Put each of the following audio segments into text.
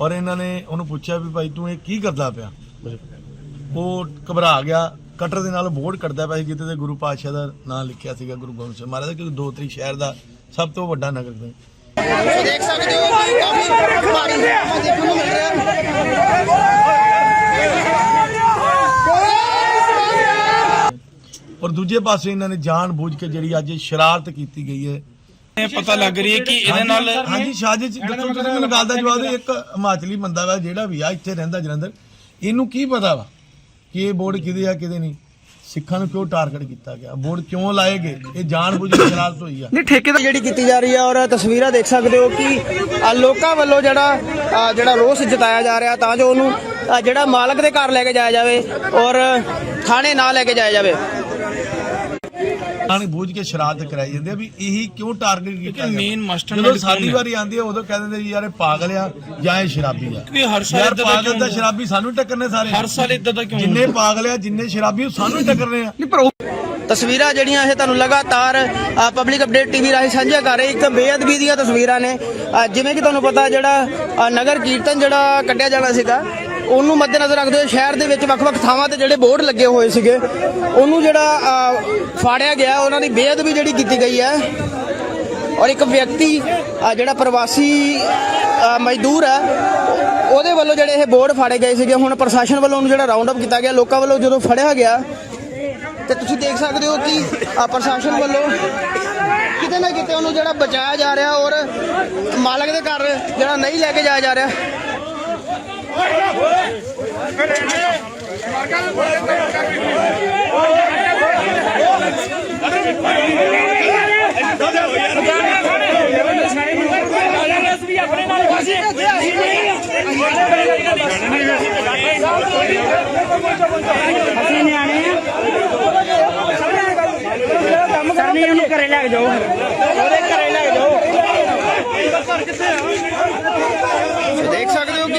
ਔਰ ਇਹਨਾਂ ਨੇ ਉਹਨੂੰ ਪੁੱਛਿਆ ਵੀ ਭਾਈ ਤੂੰ ਇਹ ਕੀ ਕਰਦਾ ਪਿਆ? ਉਹ ਘਬਰਾ ਗਿਆ। ਕਟਰ ਦੇ ਨਾਲ ਬੋਰਡ ਕੱਢਦਾ ਪਿਆ ਸੀ ਜਿੱਤੇ ਤੇ ਗੁਰੂ ਪਾਤਸ਼ਾਹ ਦਾ ਨਾਮ ਲਿਖਿਆ ਸੀਗਾ ਗੁਰੂ ਗੋਬਿੰਦ ਸਿੰਘ ਮਹਾਰਾਜ ਦਾ ਕਿ ਦੋ ਤਰੀ ਸ਼ਹਿਰ ਦਾ ਸਭ ਤੋਂ ਵੱਡਾ ਨਗਰ ਸੀ ਤੁਸੀਂ ਦੇਖ ਸਕਦੇ ਹੋ ਕਿ ਕਾਫੀ ਭਾਰੀ ਹੰਗਾਮਾ ਦੇਖਣ ਨੂੰ ਮਿਲ ਰਿਹਾ। ਔਰ ਦੂਜੇ ਪਾਸੇ ਇਹਨਾਂ ਨੇ ਜਾਣ ਬੁੱਝ ਕੇ ਜਿਹੜੀ ਅੱਜ ਸ਼ਰਾਰਤ ਕੀਤੀ ਗਈ ਹੈ ਇਹ ਪਤਾ ਲੱਗ ਰਹੀ ਹੈ ਕਿ ਇਹਦੇ ਨਾਲ ਹਾਂਜੀ ਸਾਜ਼ਿਸ਼ ਦੱਸੋ ਤੁਸੀਂ ਮੈਨੂੰ ਗੱਲ ਦਾ ਜਵਾਬ ਦਿਓ। ਇੱਕ ਹਿਮਾਚਲੀ ਬੰਦਾ ਵਾ ਜਿਹੜਾ ਵੀ ਆ ਇੱਥੇ ਰਹਿੰਦਾ ਜਲੰਧਰ ਇਹਨੂੰ ਕੀ ਪਤਾ ਵਾ ਕਿ ਇਹ ਬੋਰਡ ਕਿਹਦੇ ਆ ਕਿਹਦੇ ਨਹੀਂ? ਸਿੱਖਾਂ ਨੂੰ ਕਿਉਂ ਟਾਰਗੇਟ ਕੀਤਾ ਗਿਆ? ਬੋਰਡ ਕਿਉਂ ਲਾਏ ਗਏ? ਇਹ ਜਾਣ ਬੁੱਝ ਕੇ ਸ਼ਰਾਰਤ ਹੋਈ ਆ। ਨਹੀਂ ਠੇਕੇਦਾਰ ਜਿਹੜੀ ਕੀਤੀ ਜਾ ਰਹੀ ਹੈ ਔਰ ਤਸਵੀਰਾਂ ਦੇਖ ਸਕਦੇ ਹੋ ਕਿ ਲੋਕਾਂ ਵੱਲੋਂ ਜਿਹੜਾ ਜਿਹੜਾ ਰੋਸ ਜਤਾਇਆ ਜਾ ਰਿਹਾ ਤਾਂ ਜੋ ਉਹਨੂੰ ਜਿਹੜਾ ਮਾਲਕ ਦੇ ਘਰ ਲੈ ਕੇ ਜਾਇਆ ਜਾਵੇ ਔਰ ਥਾਣੇ ਨਾ ਲੈ ਕੇ ਜਾਇਆ ਜਾਵੇ। ਜਾਣ ਬੁੱਝ ਕੇ ਸ਼ਰਾਰਤ ਕਰਾਈ ਜਾਂਦੀ ਆ ਵੀ ਇਹੀ ਕਿਉਂ ਟਾਰਗੇਟ ਕੀਤਾ ਗਿਆ? main mastermind ਜਦੋਂ ਸਾਡੀ? ਵਾਰੀ ਆਉਂਦੀ ਆ ਉਦੋਂ ਕਹਿ ਦਿੰਦੇ ਜੀ ਯਾਰ ਇਹ ਪਾਗਲ ਆ ਜਾਂ ਇਹ ਸ਼ਰਾਬੀ ਆ। ਕਿ ਹਰ ਸਾਲ ਯਾਰ ਏਦਾਂ ਦਾ ਪਾਗਲ ਕਿਉਂ ਦਾ ਸ਼ਰਾਬੀ ਸਾਨੂੰ ਟੱਕਰਨੇ ਸਾਰੇ। ਹਰ ਸਾਲ ਇਦਾਂ ਦਾ ਕਿਉਂ ਜਿੰਨੇ ਪਾਗਲ ਆ ਜਿੰਨੇ ਸ਼ਰਾਬੀ ਉਹ ਸਾਨੂੰ ਹੀ ਟੱਕਰਨੇ ਆ। ਤਸਵੀਰਾਂ ਜਿਹੜੀਆਂ ਇਹ ਤੁਹਾਨੂੰ ਲਗਾਤਾਰ ਪਬਲਿਕ ਅਪਡੇਟ ਟੀਵੀ ਰਾਹੀਂ ਸਾਂਝਾ ਕਰ ਰਹੇ। ਇੱਕ ਬੇਅਦਬੀ ਦੀਆਂ ਤਸਵੀਰਾਂ ਨੇ। ਅ, ਜਿਵੇਂ ਕਿ ਤੁਹਾਨੂੰ ਪਤਾ ਜਿਹੜਾ ਅ, ਨਗਰ ਕੀਰਤਨ ਜਿਹੜਾ ਕੱਢਿਆ ਜਾਣਾ ਸੀਗਾ ਉਹਨੂੰ ਮੱਦੇਨਜ਼ਰ ਰੱਖਦੇ ਹੋਏ ਸ਼ਹਿਰ ਦੇ ਵਿੱਚ ਵੱਖ-ਵੱਖ ਥਾਵਾਂ ਤੇ ਜਿਹੜੇ ਬੋਰਡ ਲੱਗੇ ਹੋਏ ਸੀਗੇ, ਉਹਨੂੰ ਜਿਹੜਾ ਫਾੜਿਆ ਗਿਆ, ਉਹਨਾਂ ਦੀ ਬੇਅਦਬੀ ਜਿਹੜੀ ਕੀਤੀ ਗਈ ਹੈ। ਔਰ ਇੱਕ ਵਿਅਕਤੀ ਜਿਹੜਾ ਪ੍ਰਵਾਸੀ ਮਜ਼ਦੂਰ ਹੈ, ਉਹਦੇ ਵੱਲੋਂ ਜਿਹੜੇ ਇਹ ਬੋਰਡ ਫਾੜੇ ਗਏ ਸੀਗੇ। ਹੁਣ ਪ੍ਰਸ਼ਾਸਨ ਵੱਲੋਂ ਉਹਨੂੰ ਜਿਹੜਾ ਰਾਉਂਡ ਅਪ ਕੀਤਾ ਗਿਆ, ਲੋਕਾਂ ਵੱਲੋਂ ਜਦੋਂ ਫੜਿਆ ਗਿਆ, ਤੇ ਤੁਸੀਂ ਦੇਖ ਸਕਦੇ ਹੋ ਕਿ ਪ੍ਰਸ਼ਾਸਨ ਵੱਲੋਂ ਕਿਤੇ ਨਾ ਕਿਤੇ ਉਹਨੂੰ ਜਿਹੜਾ ਬਚਾਇਆ ਜਾ ਰਿਹਾ ਔਰ ਮਾਲਕ ਦੇ ਘਰ ਜਿਹੜਾ ਨਹੀਂ ਲੈ ਕੇ ਜਾਇਆ ਜਾ ਰਿਹਾ। ਸਰਨੀ ਉਹਨੂੰ ਘਰੇ ਲੈ ਕੇ ਜਾਓ ਉਹਦੇ ਘਰੇ ਲੈ ਕੇ ਜਾਓ ਦੇਖ ਸਕਦੇ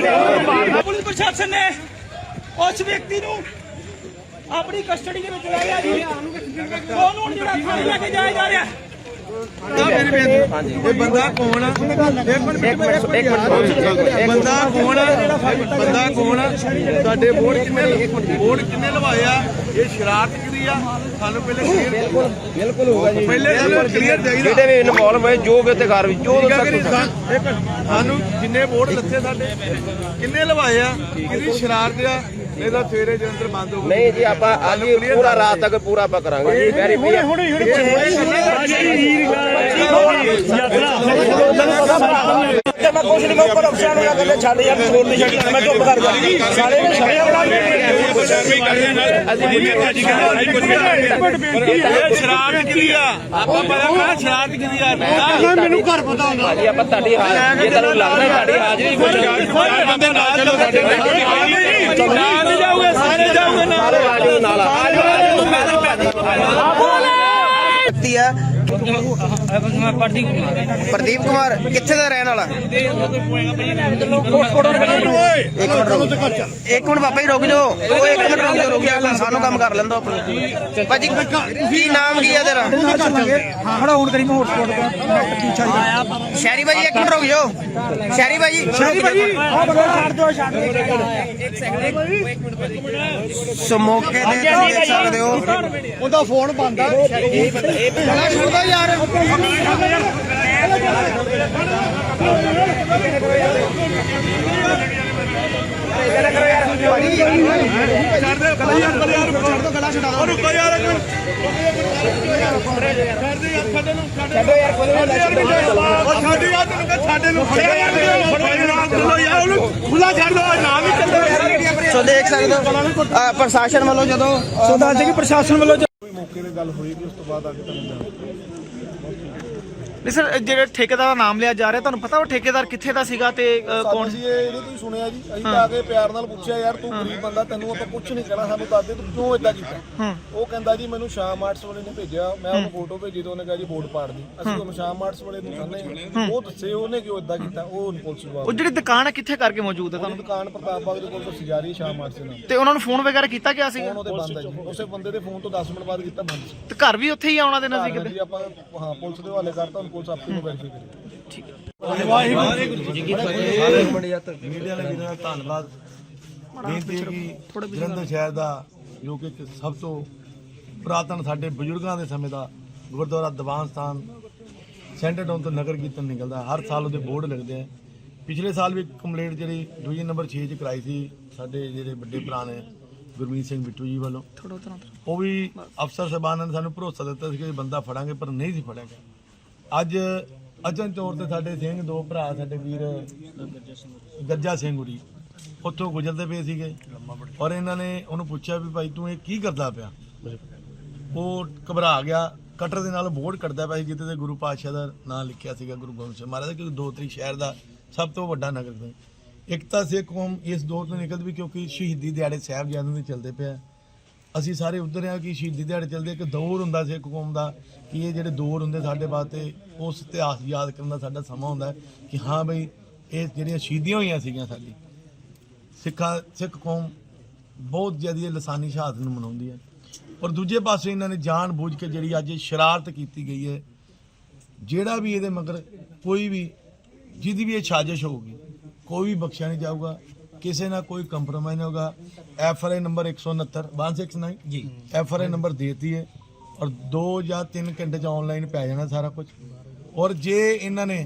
ਪੁਲਿਸ ਪ੍ਰਸ਼ਾਸਨ ਨੇ ਉਸ ਵਿਅਕਤੀ ਨੂੰ ਆਪਣੀ ਕਸਟਡੀ ਦੇ ਵਿੱਚ ਲੈ ਲਿਆ ਜੀ। ਉਹਨੂੰ ਜਿਹੜਾ ਥਾਣੇ ਲੈ ਕੇ ਜਾਇਆ ਜਾ ਰਿਹਾ ਇਹ ਬੰਦਾ ਕੌਣ ਆ? ਇੱਕ ਮਿੰਟ ਇੱਕ ਮਿੰਟ ਇੱਕ ਮਿੰਟ ਬੰਦਾ ਕੌਣ ਆ? ਬੰਦਾ ਕੌਣ ਆ? ਸਾਡੇ ਬੋਰਡ ਕਿੰਨੇ ਬੋਰਡ ਕਿੰਨੇ ਲਵਾਏ ਆ? ਇਹ ਸ਼ਰਾਰਤ ਕਿਹਦੀ ਆ? ਸਾਨੂੰ ਪਹਿਲੇ ਕਲੀਅਰ ਬਿਲਕੁਲ ਹੋਊਗਾ ਜੀ। ਪਹਿਲੇ ਸਾਨੂੰ ਕਲੀਅਰ ਚਾਹੀਦਾ। ਜਿਹੜੇ ਵੀ ਇਨਵੋਲਵ ਜੋ ਜੋ ਜਿੰਨੇ ਬੋਰਡ ਲੱਥੇ ਸਾਡੇ? ਕਿੰਨੇ ਲਵਾਏ ਆ? ਕਿਹਦੀ ਸ਼ਰਾਰਤ ਆ? ਨਹੀਂ ਤਾਂ ਸਵੇਰੇ ਜਲੰਧਰ ਬੰਦ ਹੋ ਨਹੀਂ ਜੀ ਆਪਾਂ ਅੱਜ ਹੀ ਪੂਰਾ ਰਾਤ ਤੱਕ ਪੂਰਾ ਆਪਾਂ ਕਰਾਂਗੇ ਜੀ ਵੈਰੀ ਹੁਣੇ ਮੈਂ ਕੁਛ ਨਹੀਂ ਮੈਂ ਉੱਪਰ ਅਫਸਰਾਂ ਨੂੰ ਕਹਿੰਦੇ ਛੱਡ ਯਾਰ ਛੋੜ ਨਹੀਂ ਛੱਡੀ। ਮੈਂ ਚੁੱਪ ਕਰ ਗਿਆ। ਸਾਲੇ ਨੇ ਛੜਿਆ ਸ਼ਰਾਰਤ ਕਿਹਦੀ ਆ? ਆਪਾਂ ਪਤਾ ਕਰਾਂ ਸ਼ਰਾਰਤ ਕਿਹਦੀ ਆ? ਮੈਨੂੰ ਘਰ ਪਤਾ ਹੁੰਦਾ। ਜੀ ਆਪਾਂ ਤੁਹਾਡੀ ਹਾਜ਼ਰੀ ਜੇ ਤੁਹਾਨੂੰ ਲੱਗਦਾ ਤੁਹਾਡੀ ਹਾਜ਼ਰੀ ਸਾਰੇ ਬੰਦੇ ਨਾਲ ਚੱਲੋ ਸਾਡੇ ਨਾਲ। ਜਾਓਗੇ ਸਾਰੇ ਜਾਓਗੇ ਨਾਲ। ਆਜੋ ਨਾਲ ਵਿਅਕਤੀ ਹੈ ਪ੍ਰਦੀਪ ਕੁਮਾਰ ਕਿੱਥੇ ਦਾ ਰਹਿਣ ਵਾਲਾ? ਇੱਕ ਮਿੰਟ ਰੁਕ ਇੱਕ ਮਿੰਟ ਬਾਬਾ ਜੀ ਰੁਕ ਜਾਓ। ਉਹ ਇੱਕ ਮਿੰਟ ਰੁਕ ਜਾਓ ਰੁਕ ਜਾਓ ਸਾਨੂੰ ਕੰਮ ਕਰ ਲੈਂਦਾ ਆਪਣਾ। ਭਾਜੀ ਕੀ ਨਾਮ ਕੀ ਹੈ ਤੇਰਾ? ਖੜਾ ਹੁਣ ਕਰੀ ਮੈਂ ਹੌਟਸਪੌਟ ਦਾ ਸ਼ਹਿਰੀ ਭਾਜੀ ਇੱਕ ਮਿੰਟ ਰੁਕ ਜਾਓ। ਸ਼ਹਿਰੀ ਭਾਜੀ। ਸ਼ਾਦੀ ਭਾਜੀ। ਆ ਬੜਾ ਛੱਡ ਦਿਓ ਛੱਡ ਸੋ ਮੌਕੇ ਤੇ ਤੁਸੀਂ ਦੇਖ ਸਕਦੇ ਹੋ। ਉਹਦਾ ਫੋਨ ਬੰਦ ਆ। ਛੱਡਦਾ ਯਾਰ ਰੁਕੋ ਯਾਰ ਇੱਕ ਮਿੰਟ ਉਹ ਸਾਡੇ ਯਾਰ ਤੈਨੂੰ ਕਹ ਸਾਡੇ ਨੂੰ ਫੜਿਆ ਯਾਰ ਫੜੋ ਯਾਰ ਉਹਨੂੰ ਪ੍ਰਸ਼ਾਸਨ ਵੱਲੋਂ ਗੱਲ ਹੋਏਗੀ ਉਸ ਤੋਂ ਬਾਅਦ ਕਿ ਪ੍ਰਸ਼ਾਸਨ ਵੱਲੋਂ ਨਹੀਂ ਸਰ ਜਿਹੜੇ ਠੇਕੇਦਾਰ ਦਾ ਨਾਮ ਲਿਆ ਜਾ ਰਿਹਾ ਤੁਹਾਨੂੰ ਪਤਾ ਉਹ ਠੇਕੇਦਾਰ ਕਿੱਥੇ ਦਾ ਸੀਗਾ ਤੇ ਅ, ਕੌਣ? ਅਸੀਂ ਇਹ ਇਹਦੇ ਤੋਂ ਹੀ ਸੁਣਿਆ ਜੀ। ਅਸੀਂ ਤਾਂ ਆ ਕੇ ਪਿਆਰ ਨਾਲ ਪੁੱਛਿਆ ਯਾਰ ਤੂੰ ਗਰੀਬ ਬੰਦਾ ਤੈਨੂੰ ਆਪਾਂ ਕੁਝ ਨਹੀਂ ਕਹਿਣਾ ਸਾਨੂੰ ਦੱਸ ਦੇ ਤੂੰ ਕਿਉਂ ਇਦਾਂ ਕੀਤਾ? ਉਹ ਕਹਿੰਦਾ ਜੀ ਮੈਨੂੰ ਸ਼ਾਮ ਆਰਟਸ ਵਾਲੇ ਨੇ ਭੇਜਿਆ ਮੈਂ ਉਹਨੂੰ ਫੋਟੋ ਭੇਜੀ ਤੇ ਉਹਨੇ ਕਿਹਾ ਜੀ ਬੋਰਡ ਪਾੜ ਦੀ। ਅਸੀਂ ਉਹਨੂੰ ਸ਼ਾਮ ਆਰਟਸ ਵਾਲੇ ਨੂੰ ਕਹਿੰਦੇ ਉਹ ਦੱਸੇ ਉਹਨੇ ਕਿਉਂ ਇਦਾਂ ਕੀਤਾ ਉਹ ਹੁਣ ਪੁਲਿਸ ਨੂੰ ਉਹ ਜਿਹੜੀ ਦੁਕਾਨ ਹੈ ਕਿੱਥੇ ਕਰਕੇ ਮੌਜੂਦ ਹੈ ਤੁਹਾਨੂੰ? ਦੁਕਾਨ ਪ੍ਰਤਾਪ ਬਾਗ ਦੇ ਕੋਲ ਤੋਂ ਸਜਾਰੀ ਸ਼ਾਮ ਆਰਟਸ ਦੇ ਨਾਲ। ਤੇ ਉਹਨਾਂ ਨੂੰ ਫੋਨ ਵਗੈਰਾ ਕੀਤਾ ਗਿਆ ਸੀ ਫੋਨ ਉਹਦੇ ਬੰਦ ਹੈ ਜੀ। ਉਸੇ ਬੰਦੇ ਦੇ ਫੋਨ ਤੋਂ 10 ਮਿੰਟ ਬਾਅਦ ਕੀਤਾ ਬੰਦ ਸੀ। ਤੇ ਘਰ ਵੀ ਉੱਥੇ ਹੀ ਆਉਣਾ ਦੇਣਾ ਸੀ ਕਿਤੇ ਜੀ ਆਪਾਂ ਹਾਂ ਪੁਲਿਸ ਦੇ ਹਵਾਲੇ ਕਰਤਾ ਹੁਣ ਪੁਲਿਸ ਆਪੇ ਨੂੰ ਵੈਰੀਫਾਈ ਕਰੇ ਮੀਡੀਆ ਵਾਲੇ ਵੀਰਾਂ ਦਾ ਧੰਨਵਾਦ। ਬੇਨਤੀ ਹੈ ਕਿ ਜਲੰਧਰ ਸ਼ਹਿਰ ਦਾ ਜੋ ਕਿ ਇੱਕ ਸਭ ਤੋਂ ਪੁਰਾਤਨ ਸਾਡੇ ਬਜ਼ੁਰਗਾਂ ਦੇ ਸਮੇਂ ਦਾ ਗੁਰਦੁਆਰਾ ਦੀਵਾਨ ਸਥਾਨ ਸੈਂਟਰ ਟਾਊਨ ਤੋਂ ਨਗਰ ਕੀਰਤਨ ਨਿਕਲਦਾ। ਹਰ ਸਾਲ ਉਹਦੇ ਬੋਰਡ ਲੱਗਦੇ ਆ। ਪਿਛਲੇ ਸਾਲ ਵੀ ਕੰਪਲੇਂਟ ਜਿਹੜੀ ਡਿਵੀਜ਼ਨ ਨੰਬਰ 6 ਚ ਕਰਾਈ ਸੀ ਸਾਡੇ ਜਿਹੜੇ ਵੱਡੇ ਭਰਾ ਨੇ ਗੁਰਮੀਤ ਸਿੰਘ ਬਿੱਟੂ ਜੀ ਵੱਲੋਂ। ਉਹ ਵੀ ਅਫਸਰ ਸਾਹਿਬਾਨਾਂ ਨੇ ਸਾਨੂੰ ਭਰੋਸਾ ਦਿੱਤਾ ਸੀ ਕਿ ਬੰਦਾ ਫੜਾਂਗੇ ਪਰ ਨਹੀਂ ਸੀ ਫੜਿਆ ਗਿਆ। ਅੱਜ ਅਚਨ ਤੌਰ ਤੇ ਸਾਡੇ ਸਿੰਘ ਦੋ ਭਰਾ, ਸਾਡੇ ਵੀਰ ਗੱਜਾ ਸਿੰਘ ਉਰੀ, ਉੱਥੋਂ ਗੁਜ਼ਰਦੇ ਪਏ ਸੀਗੇ। ਔਰ ਇਹਨਾਂ ਨੇ ਉਹਨੂੰ ਪੁੱਛਿਆ ਵੀ ਭਾਈ ਤੂੰ ਇਹ ਕੀ ਕਰਦਾ ਪਿਆ? ਉਹ ਘਬਰਾ ਗਿਆ, ਕਟਰ ਦੇ ਨਾਲ ਬੋਰਡ ਕੱਢਦਾ ਪਿਆ ਸੀ ਜਿੱਤੇ ਤੇ ਗੁਰੂ ਪਾਤਸ਼ਾਹ ਦਾ ਨਾਮ ਲਿਖਿਆ ਸੀਗਾ, ਗੁਰੂ ਗੋਬਿੰਦ ਸਿੰਘ ਮਹਾਰਾਜ ਦਾ ਕਿ ਦੋ ਤਰੀ ਸ਼ਹਿਰ ਦਾ ਸਭ ਤੋਂ ਵੱਡਾ ਨਗਰ ਸੀ। ਇੱਕ ਤਾਂ ਸਿੱਖ ਕੌਮ ਇਸ ਦੌਰ ਤੋਂ ਨਿਕਲਦੀ ਵੀ ਕਿਉਂਕਿ ਸ਼ਹੀਦੀ ਦਿਹਾੜੇ ਸਾਹਿਬਜ਼ਾਦਿਆਂ ਦੇ ਚੱਲਦੇ ਪਿਆ। ਅਸੀਂ ਸਾਰੇ ਉਧਰ ਆ ਕਿ ਸ਼ਹੀਦੀ ਦਿਹਾੜੇ ਚੱਲਦੇ ਇੱਕ ਦੌਰ ਹੁੰਦਾ ਸਿੱਖ ਕੌਮ ਦਾ, ਕਿ ਇਹ ਜਿਹੜੇ ਦੌਰ ਹੁੰਦੇ ਸਾਡੇ ਵਾਸਤੇ, ਉਸ ਇਤਿਹਾਸ ਯਾਦ ਕਰਨ ਦਾ ਸਾਡਾ ਸਮਾਂ ਹੁੰਦਾ ਕਿ ਹਾਂ ਬਈ, ਇਹ ਜਿਹੜੀਆਂ ਸ਼ਹੀਦੀਆਂ ਹੋਈਆਂ ਸੀਗੀਆਂ ਸਾਡੀ, ਸਿੱਖਾਂ, ਸਿੱਖ ਕੌਮ ਬਹੁਤ ਜ਼ਿਆਦਾ ਇਹ ਲਸਾਨੀ ਸ਼ਹਾਦਤ ਨੂੰ ਮਨਾਉਂਦੀ ਹੈ। ਔਰ ਦੂਜੇ ਪਾਸੇ ਇਹਨਾਂ ਨੇ ਜਾਣ ਬੁੱਝ ਕੇ ਜਿਹੜੀ ਅੱਜ ਸ਼ਰਾਰਤ ਕੀਤੀ ਗਈ ਹੈ, ਜਿਹੜਾ ਵੀ ਇਹਦੇ ਮਗਰ ਕੋਈ ਵੀ, ਜਿਹਦੀ ਵੀ ਇਹ ਸਾਜ਼ਿਸ਼ ਹੋਊਗੀ, ਕੋਈ ਵੀ ਬਖਸ਼ਿਆ ਨਹੀਂ ਜਾਊਗਾ ਕਿਸੇ ਨਾਲ ਕੋਈ ਕੰਪਰੋਮਾਈਜ਼ ਨਹੀਂ ਹੋਗਾ ਐਫ ਆਰ ਆਈ ਨੰਬਰ 169 169 ਜੀ। ਐਫ ਆਰ ਆਈ ਨੰਬਰ ਦੇਤੀ ਹੈ ਔਰ 2 ਜਾਂ 3 ਘੰਟੇ ਚ ਆਨਲਾਈਨ ਪੈ ਜਾਣਾ ਸਾਰਾ ਕੁਝ ਔਰ ਜੇ ਇਹਨਾਂ ਨੇ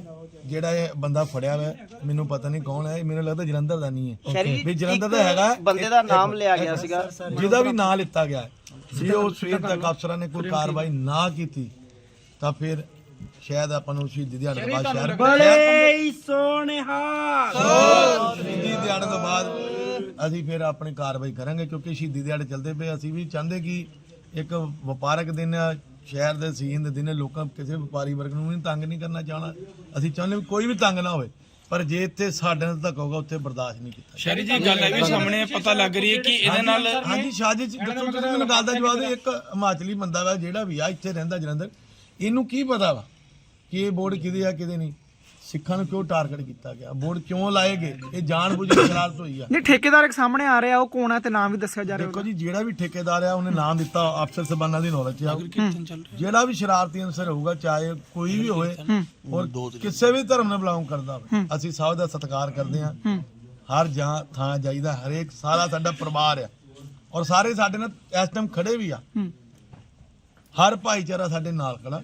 ਜਿਹੜਾ ਇਹ ਬੰਦਾ ਫੜਿਆ ਹੋਇਆ ਹੈ, ਮੈਨੂੰ ਪਤਾ ਨਹੀਂ ਕੌਣ ਹੈ ਇਹ ਮੈਨੂੰ ਲੱਗਦਾ ਜਲੰਧਰ ਦਾ ਨਹੀਂ ਹੈ। ਸ਼ੈਰੀ ਜੀ, ਵੀ ਜਲੰਧਰ ਦਾ ਇੱਕ ਹੈਗਾ। ਬੰਦੇ ਦਾ ਨਾਮ ਲਿਆ ਗਿਆ ਸੀਗਾ। ਜਿਹਦਾ ਵੀ ਨਾਂ ਲਿੱਤਾ ਗਿਆ ਹੈ। ਜੇ ਉਹ ਸਵੇਰ ਤੱਕ ਅਫਸਰਾਂ ਨੇ ਕੋਈ ਕਾਰਵਾਈ ਨਾ ਕੀਤੀ ਤਾਂ ਫਿਰ ਸ਼ਾਇਦ ਆਪਾਂ ਨੂੰ ਸ਼ਹੀਦੀ ਦਿਹਾੜੇ ਤੋਂ ਬਾਅਦ ਸ਼ਹਿਰ ਬੜੇ ਸੋਹਣਿਆ ਸ਼ਹੀਦੀ ਦਿਹਾੜੇ ਤੋਂ ਬਾਅਦ ਅਸੀਂ ਫਿਰ ਆਪਣੀ ਕਾਰਵਾਈ ਕਰਾਂਗੇ ਕਿਉਂਕਿ ਸ਼ਹੀਦੀ ਦਿਹਾੜੇ ਚੱਲਦੇ ਪਏ ਅਸੀਂ ਵੀ ਚਾਹੁੰਦੇ ਕਿ ਇੱਕ ਵਪਾਰਕ ਦਿਨ ਆ ਸ਼ਹਿਰ ਦੇ ਸੀਨ ਦੇ ਦਿਨ ਲੋਕਾਂ ਕਿਸੇ ਵਪਾਰੀ ਵਰਗ ਨੂੰ ਵੀ ਤੰਗ ਨਹੀਂ ਕਰਨਾ ਚਾਹਣਾ। ਅਸੀਂ ਚਾਹੁੰਦੇ ਵੀ ਕੋਈ ਵੀ ਤੰਗ ਨਾ ਹੋਵੇ ਪਰ ਜੇ ਇੱਥੇ ਸਾਡੇ ਨਾਲ ਧੱਕਾ ਹੋਗਾ ਉੱਥੇ ਬਰਦਾਸ਼ਤ ਨਹੀਂ ਕੀਤਾ ਸ਼ਹਿਰੀ ਜੀ ਗੱਲ ਇਹ ਵੀ ਸਾਹਮਣੇ ਪਤਾ ਲੱਗ ਰਹੀ ਹੈ ਕਿ ਇਹਦੇ ਨਾਲ ਹਾਂਜੀ ਸਾਜ਼ਿਸ਼ ਦੱਸੋ ਤੁਸੀਂ ਮੈਨੂੰ ਗੱਲ ਦਾ ਜਵਾਬ ਦਿਓ। ਇੱਕ ਹਿਮਾਚਲੀ ਬੰਦਾ ਵਾ ਜਿਹੜਾ ਵੀ ਆ ਇੱਥੇ ਰਹਿੰਦਾ ਜਲੰਧਰ। ਇਹਨੂੰ ਕੀ ਪਤਾ ਵਾ? ਕਿ ਇਹ ਬੋਰਡ ਕਿਹਦੇ ਆ ਕਿਹਦੇ ਨਹੀਂ। ਸਿੱਖਾਂ ਨੂੰ ਕਿਉਂ ਟਾਰਗੇਟ ਕੀਤਾ ਗਿਆ? ਬੋਰਡ ਕਿਉਂ ਲਾਏ ਗਏ? ਇਹ ਜਾਣ ਬੁੱਝ ਕੇ ਸ਼ਰਾਰਤ ਹੋਈ ਆ। ਨਹੀਂ ਠੇਕੇਦਾਰ ਇੱਕ ਸਾਹਮਣੇ ਆ ਰਿਹਾ ਉਹ ਕੌਣ ਹੈ ਤੇ ਨਾਮ ਵੀ ਦੱਸਿਆ ਜਾ ਰਿਹਾ ਦੇਖੋ ਜੀ ਜਿਹੜਾ ਵੀ ਠੇਕੇਦਾਰ ਆ ਉਹਨੇ ਨਾਮ ਦਿੱਤਾ ਅਫਸਰ ਸਬਾਨਾ ਦੀ ਨੌਲੇਜ ਚ ਆ ਜਿਹੜਾ ਵੀ ਸ਼ਰਾਰਤੀ ਅਨਸਰ ਹੋਊਗਾ ਚਾਹੇ ਕੋਈ ਵੀ ਹੋਵੇ ਔਰ ਕਿਸੇ ਵੀ ਧਰਮ ਨਾਲ ਬਿਲੋਂਗ ਕਰਦਾ ਹੋਵੇ। ਅਸੀਂ ਸਭ ਦਾ ਸਤਿਕਾਰ ਕਰਦੇ ਆ ਹਰ ਜਾਂ ਥਾਂ ਜਾਈਦਾ ਹਰੇਕ ਸਾਰਾ ਸਾਡਾ ਪਰਿਵਾਰ ਆ। ਔਰ ਸਾਰੇ ਸਾਡੇ ਨਾਲ ਇਸ ਟਾਈਮ ਖੜੇ ਵੀ ਆ। ਹਰ ਭਾਈਚਾਰਾ ਸਾਡੇ ਨਾਲ ਖੜਾ।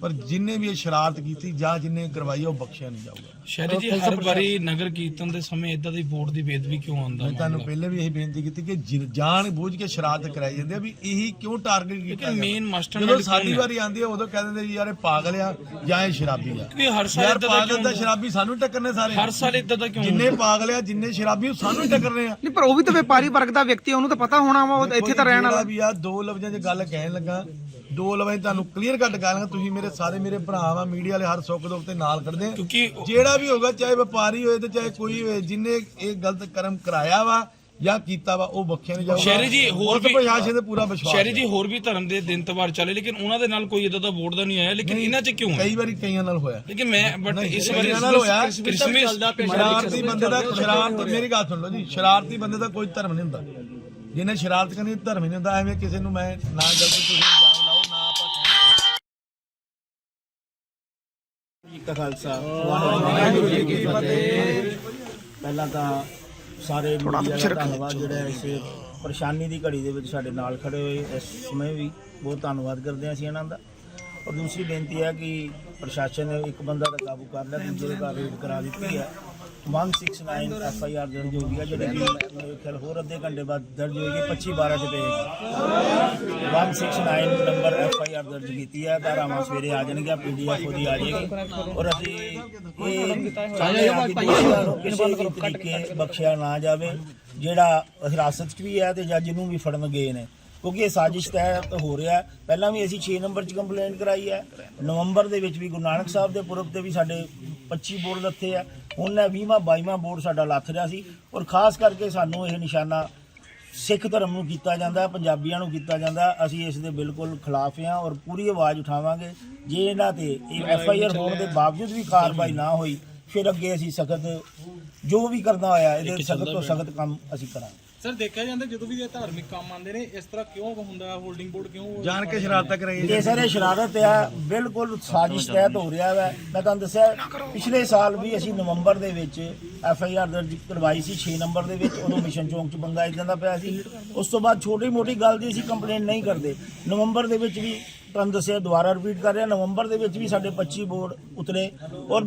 ਪਰ ਜਿਨੇ ਵੀ ਇਹ ਸ਼ਰਾਰਤ ਕੀਤੀ ਜਾਂ ਜਿਨੇ ਕਰਵਾਈ ਆ, ਉਹ ਬਖਸ਼ਿਆ ਨਹੀਂ ਜਾਊਗਾ। ਸ਼ਹਿਰੀ ਜੀ ਹਰ ਵਾਰੀ ਨਗਰ ਕੀਰਤਨ ਦੇ ਸਮੇਂ ਇਦਾਂ ਦੀ ਬੋਰਡ ਦੀ ਬੇਦਬੀ ਕਿਉਂ ਆਉਂਦਾ ਮੈਂ ਤੁਹਾਨੂੰ ਪਹਿਲੇ ਵੀ ਇਹੀ ਬੇਨਤੀ ਕੀਤੀ ਕਿ ਜਿ- ਜਾਣ ਬੁੱਝ ਕੇ ਸ਼ਰਾਰਤ ਕਰਾਈ ਜਾਂਦੀ ਆ ਵੀ ਇਹੀ ਕਿਉਂ ਟਾਰਗੇਟ ਕੀਤਾ ਜਾਂਦਾ? ਮੇਨ ਮਾਸਟਰ ਜਦੋਂ ਸਾਡੀ ਵਾਰੀ ਆਂਦੀ ਆ ਉਦੋਂ ਕਹਿ ਦਿੰਦੇ ਜੀ ਯਾਰ ਇਹ ਪਾਗਲ ਆ ਜਾਂ ਇਹ ਸ਼ਰਾਬੀ ਆ। ਵੀ ਹਰ ਸਾਲ ਯਾਰ ਇਦਾਂ ਦਾ ਪਾਗਲ ਕਿਉਂ ਦਾ ਸ਼ਰਾਬੀ ਸਾਨੂੰ ਟੱਕਰਨੇ ਸਾਰੇ। ਹਰ ਸਾਲ ਇਦਾਂ ਦਾ ਕਿਉਂ ਜਿੰਨੇ ਪਾਗਲ ਆ ਜਿੰਨੇ ਸ਼ਰਾਬੀ ਉਹ ਸਾਨੂੰ ਹੀ ਟੱਕਰਨੇ ਆ। ਨਹੀਂ ਪਰ ਉਹ ਵੀ ਤਾਂ ਵਪਾਰੀ ਵਰਗ ਦਾ ਵਿਅਕਤੀ ਹੈ, ਉਹਨੂੰ ਤਾਂ ਪਤਾ ਹੋਣਾ ਵਾ ਉਹ ਇੱਥੇ ਤਾਂ ਰਹਿਣ ਵਾਲਾ। ਵੀ ਆ ਦੋ ਲਫ਼ਜ਼ਾਂ 'ਚ ਗੱਲ ਕਹਿਣ ਲੱਗਾ। ਦੋ ਲਫ਼ਜ਼ਾਂ 'ਚ ਤੁਹਾਨੂੰ ਕਲੀਅਰ ਕੱਟ ਕਰ ਲਾਂਗਾ ਤੁਸੀਂ ਮੇਰੇ ਸਾਰੇ ਮੇਰੇ ਭਰਾ ਮੀਡੀਆ ਵਾਲੇ ਹਰ ਸੁੱਖ ਦੁੱਖ ਤੇ ਨਾਲ ਖੜਦੇ ਆ। ਕਿਉਂਕਿ ਜਿਹੜਾ ਵੀ ਹੋਗਾ ਚਾਹੇ ਵਪਾਰੀ ਹੋਏ ਤੇ ਚਾਹੇ ਕੋਈ ਹੋਏ ਜਿਨੇ ਇਹ ਗਲਤ ਕਰਮ ਕਰਾਇਆ ਵਾ ਜਾਂ ਕੀਤਾ ਵਾ ਉਹ ਬਖਸ਼ਿਆ ਨਹੀਂ ਜਾਊਗਾ। ਸ਼ਹਿਰੀ ਜੀ, ਹੋਰ ਵੀ- ਪ੍ਰਸ਼ਾਸਨ ਤੇ ਪੂਰਾ ਵਿਸ਼ਵਾਸ ਸ਼ਹਿਰੀ। ਜੀ ਹੋਰ ਵੀ ਧਰਮ ਦੇ ਦਿਨ ਤਵਾਰ ਚੱਲੇ ਲੇਕਿਨ ਉਹਨਾਂ ਦੇ ਨਾਲ ਕੋਈ ਇਦਾਂ ਦਾ ਬੋਰਡ ਦਾ ਨਹੀਂ ਆਇਆ ਲੇਕਿਨ ਇਹਨਾਂ 'ਚ ਕਿਉਂ ਕਈ ਵਾਰੀ ਕਈਆਂ ਨਾਲ ਹੋਇਆ। ਲੇਕਿਨ ਮੈਂ ਬਟ ਇਸ ਵਾਰੀ ਨਾਲ ਹੋਇਆ। ਕ੍ਰਿਸਮਸ ਸ਼ਰਾਰਤੀ ਬੰਦੇ ਦਾ ਸ਼ਰਾਰਤੀ ਮੇਰੀ ਗੱਲ ਸੁਣ ਲਓ ਜੀ ਸ਼ਰਾਰਤੀ ਬੰਦੇ ਦਾ ਕੋਈ ਧਰਮ ਨਹੀਂ ਹੁੰਦਾ। ਜਿਹਨੇ ਸ਼ਰਾਰਤ ਕਰਨੀ ਧਰਮ ਨਹੀਂ ਹੁੰਦਾ ਐਵੇਂ ਕਿਸੇ ਨੂੰ ਮੈਂ ਨਾ ਗਲਤ ਤੁਸੀਂ ਕਾ ਖਾਲਸਾ ਵਾਹਿਗੁਰੂ ਜੀ ਕੀ ਫਤਿਹ। ਪਹਿਲਾਂ ਤਾਂ ਸਾਰੇ ਮੀਡੀਆ ਦਾ ਧੰਨਵਾਦ ਜਿਹੜਾ ਇਸ ਪਰੇਸ਼ਾਨੀ ਦੀ ਘੜੀ ਦੇ ਵਿੱਚ ਸਾਡੇ ਨਾਲ ਖੜੇ ਹੋਏ ਇਸ ਸਮੇਂ ਵੀ ਬਹੁਤ ਧੰਨਵਾਦ ਕਰਦੇ ਹਾਂ ਅਸੀਂ ਇਹਨਾਂ ਦਾ। ਔਰ ਦੂਸਰੀ ਬੇਨਤੀ ਹੈ ਕਿ ਪ੍ਰਸ਼ਾਸਨ ਨੇ ਇੱਕ ਬੰਦਾ ਤਾਂ ਕਾਬੂ ਕਰ ਲਿਆ ਦੂਜੇ ਦਾ ਰੇਡ ਕਰਾ ਦਿੱਤੀ ਹੈ। 169 ਐਫ ਆਈ ਆਰ ਦਰਜ ਹੋ ਗਈ ਹੈ, ਜਿਹੜੀ ਕਿ ਮੇਰੇ ਖਿਆਲ ਹੋਰ ਅੱਧੇ ਘੰਟੇ ਬਾਅਦ ਦਰਜ ਹੋਏਗੀ 25 12 ਚ ਪਏਗੀ 169 ਨੰਬਰ ਐਫ ਆਈ ਆਰ ਦਰਜ ਕੀਤੀ ਹੈ, ਧਾਰਾਵਾਂ ਸਵੇਰੇ ਆ ਜਾਣਗੀਆਂ ਪੀਡੀਐਫ ਉਹਦੀ ਆ ਜਾਏਗੀ। ਔਰ ਅਸੀਂ ਇਹ ਚਾਹੁੰਦੇ ਹਾਂ ਕਿ ਕਿਸੇ ਵੀ ਤਰੀਕੇ ਬਖਸ਼ਿਆ ਨਾ ਜਾਵੇ, ਜਿਹੜਾ ਹਿਰਾਸਤ 'ਚ ਵੀ ਹੈ ਤੇ ਜੱਜ ਨੂੰ ਵੀ ਫੜਨ ਗਏ ਨੇ। ਕਿਉਂਕਿ ਇਹ ਸਾਜ਼ਿਸ਼ ਤਹਿਤ ਹੋ ਰਿਹਾ ਹੈ। ਪਹਿਲਾਂ ਵੀ ਅਸੀਂ 6 ਨੰਬਰ 'ਚ ਕੰਪਲੇਂਟ ਕਰਾਈ ਹੈ। ਨਵੰਬਰ ਦੇ ਵਿੱਚ ਵੀ ਗੁਰੂ ਨਾਨਕ ਸਾਹਿਬ ਦੇ ਪੁਰਬ ਤੇ ਵੀ ਸਾਡੇ 25 ਬੋਰਡ ਲੱਥੇ ਆ। ਹੁਣ ਇਹ 20ਵਾਂ 22ਵਾਂ ਬੋਰਡ ਸਾਡਾ ਲੱਥ ਰਿਹਾ ਸੀ। ਔਰ ਖਾਸ ਕਰਕੇ ਸਾਨੂੰ ਇਹ ਨਿਸ਼ਾਨਾ ਸਿੱਖ ਧਰਮ ਨੂੰ ਕੀਤਾ ਜਾਂਦਾ ਹੈ ਪੰਜਾਬੀਆਂ ਨੂੰ ਕੀਤਾ ਜਾਂਦਾ ਹੈ। ਅਸੀਂ ਇਸ ਦੇ ਬਿਲਕੁਲ ਖਿਲਾਫ ਹਾਂ ਔਰ ਪੂਰੀ ਆਵਾਜ਼ ਉਠਾਵਾਂਗੇ। ਜੇ ਇਹਨਾਂ ਤੇ ਐਫ ਆਈ ਆਰ ਹੋਣ ਦੇ ਬਾਵਜੂਦ ਵੀ ਕਾਰਵਾਈ ਨਾ ਹੋਈ ਫਿਰ ਅੱਗੇ ਅਸੀਂ ਸਖਤ ਜੋ ਵੀ ਕਰਨਾ ਹੋਇਆ ਇਹਦੇ ਸਖਤ ਤੋਂ ਸਖਤ ਕੰਮ ਅਸੀਂ ਕਰਾਂਗੇ। ਸਰ ਦੇਖਿਆ ਜਾਂਦਾ ਜਦੋਂ ਵੀ ਇਹ ਧਾਰਮਿਕ ਕੰਮ ਆਉਂਦੇ ਨੇ ਇਸ ਤਰ੍ਹਾਂ ਕਿਉਂ ਹੁੰਦਾ? ਹੋਲਡਿੰਗ ਬੋਰਡ ਕਿਉਂ ਜਾਣ ਕੇ ਸ਼ਰਾਰਤਾਂ ਕਰਾਈ ਇਹ ਸਾਰੇ ਸ਼ਰਾਰਤ ਆ ਬਿਲਕੁਲ ਸਾਜ਼ਿਸ਼ ਤਹਿਤ ਹੋ ਰਿਹਾ ਹੈ ਮੈਂ ਤੁਹਾਨੂੰ ਦੱਸਿਆ ਪਿਛਲੇ ਸਾਲ ਵੀ ਅਸੀਂ ਨਵੰਬਰ ਦੇ ਵਿੱਚ ਐਫ ਆਈ ਆਰ ਦਰਜ ਕਰਵਾਈ ਸੀ 6 ਨੰਬਰ ਦੇ ਵਿੱਚ। ਉਦੋਂ ਮਿਸ਼ਨ ਚੌਂਕ 'ਚ ਬੰਦਾ ਇਦਾਂ ਦਾ ਪਿਆ ਸੀ। ਉਸ ਤੋਂ ਬਾਅਦ ਛੋਟੀ ਮੋਟੀ ਗੱਲ ਦੀ ਅਸੀਂ ਕੰਪਲੇਂਟ ਨਹੀਂ ਕਰਦੇ। ਨਵੰਬਰ ਦੇ ਵਿੱਚ ਵੀ ਤੁਹਾਨੂੰ ਦੱਸਿਆ ਦੁਬਾਰਾ ਰਿਪੀਟ ਕਰ ਰਿਹਾ ਨਵੰਬਰ ਦੇ ਵਿੱਚ ਵੀ ਸਾਡੇ 25 ਬੋਰਡ ਉਤਰੇ ਔਰ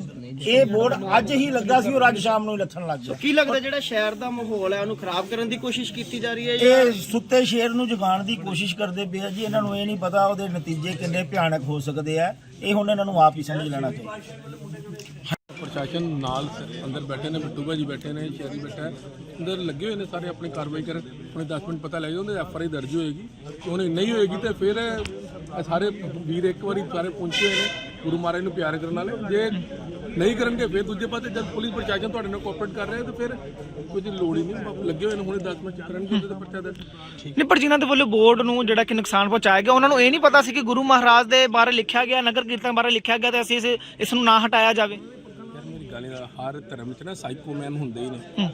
ਇਹ ਬੋਰਡ ਅੱਜ ਹੀ ਲੱਗਾ ਸੀ ਔਰ ਅੱਜ ਸ਼ਾਮ ਨੂੰ ਹੀ ਲੱਥਣ ਲੱਗ ਗਿਆ। ਕੀ ਲੱਗਦਾ ਜਿਹੜਾ ਸ਼ਹਿਰ ਦਾ ਮਾਹੌਲ ਹੈ ਉਹਨੂੰ ਖਰਾਬ ਕਰਨ ਦੀ ਕੋਸ਼ਿਸ਼ ਕੀਤੀ ਜਾ ਰਹੀ ਹੈ ਜਾਂ ਇਹ ਸੁੱਤੇ ਸ਼ੇਰ ਨੂੰ ਜਗਾਉਣ ਦੀ ਕੋਸ਼ਿਸ਼ ਕਰਦੇ ਪਏ ਆ ਜੀ ਇਹਨਾਂ ਨੂੰ ਇਹ ਨਹੀਂ ਪਤਾ ਉਹਦੇ ਨਤੀਜੇ ਕਿੰਨੇ ਭਿਆਨਕ ਹੋ ਸਕਦੇ ਆ ਇਹ ਹੁਣ ਇਹਨਾਂ ਨੂੰ ਆਪ ਹੀ ਸਮਝ ਲੈਣਾ ਚਾਹੀਦਾ। ਪ੍ਰਸ਼ਾਸਨ ਨਾਲ ਅੰਦਰ ਬੈਠੇ ਨੇ ਬਿੱਟੂ ਭਾਜੀ ਬੈਠੇ ਨੇ ਸ਼ਹਿਰੀ ਬੈਠਾ ਅੰਦਰ ਲੱਗੇ ਹੋਏ ਨੇ ਸਾਰੇ ਆਪਣੀ ਕਾਰਵਾਈ ਕਰਨ ਉਹਨੇ 10 ਮਿੰਟ ਪਤਾ ਲੱਗ ਜਾਂਦਾ ਐਫ ਆਰ ਆਈ ਦਰਜ ਹੋਏਗੀ। ਤੇ ਉਹਨੇ ਨਹੀਂ ਹੋਏਗੀ ਤੇ ਫਿਰ ਇਹ ਸਾਰੇ ਵੀਰ ਇੱਕ ਵਾਰੀ ਸਾਰੇ ਪਹੁੰਚੇ ਹੋਏ ਨੇ ਗੁਰੂ ਮਹਾਰਾਜ ਨੂੰ ਪਿਆਰ ਕਰਨ ਵਾਲੇ। ਜੇ ਨਹੀਂ ਕਰਨਗੇ ਫਿਰ ਦੂਜੇ ਪਾਸੇ ਜਦ ਪੁਲਿਸ ਪ੍ਰਸ਼ਾਸਨ ਤੁਹਾਡੇ ਨਾਲ ਕੋਆਪਰੇਟ ਕਰ ਰਿਹਾ ਤੇ ਫਿਰ ਕੁਝ ਲੋੜ ਹੀ ਨਹੀਂ ਲੱਗੇ ਹੋਏ ਨੇ ਹੁਣੇ 10 ਮਿੰਟ ਕਰਨਗੇ ਉਹਦੇ ਤੇ ਪਰਚਾ ਦਰਜ। ਨਹੀਂ ਪਰ ਜਿਨ੍ਹਾਂ ਦੇ ਵੱਲੋਂ ਬੋਰਡ ਨੂੰ ਜਿਹੜਾ ਕਿ ਨੁਕਸਾਨ ਪਹੁੰਚਾਇਆ ਗਿਆ ਉਹਨਾਂ ਨੂੰ ਇਹ ਨਹੀਂ ਪਤਾ ਸੀ ਕਿ ਗੁਰੂ ਮਹਾਰਾਜ ਦੇ ਬਾਰੇ ਲਿਖਿਆ ਗਿਆ ਨਗਰ ਕੀਰਤਨ ਬਾਰੇ ਲਿਖਿਆ ਗਿਆ ਤੇ ਅਸੀਂ ਇਸ ਇਸ ਨੂੰ ਨਾ ਹਟਾਇਆ ਜਾਵੇ। ਯਾਰ ਮੇਰੀ ਗੱਲ ਹਰ ਧਰਮ 'ਚ ਨਾ ਸਾਈਕੋਮੈਨ ਹੁੰਦੇ ਹੀ ਨੇ।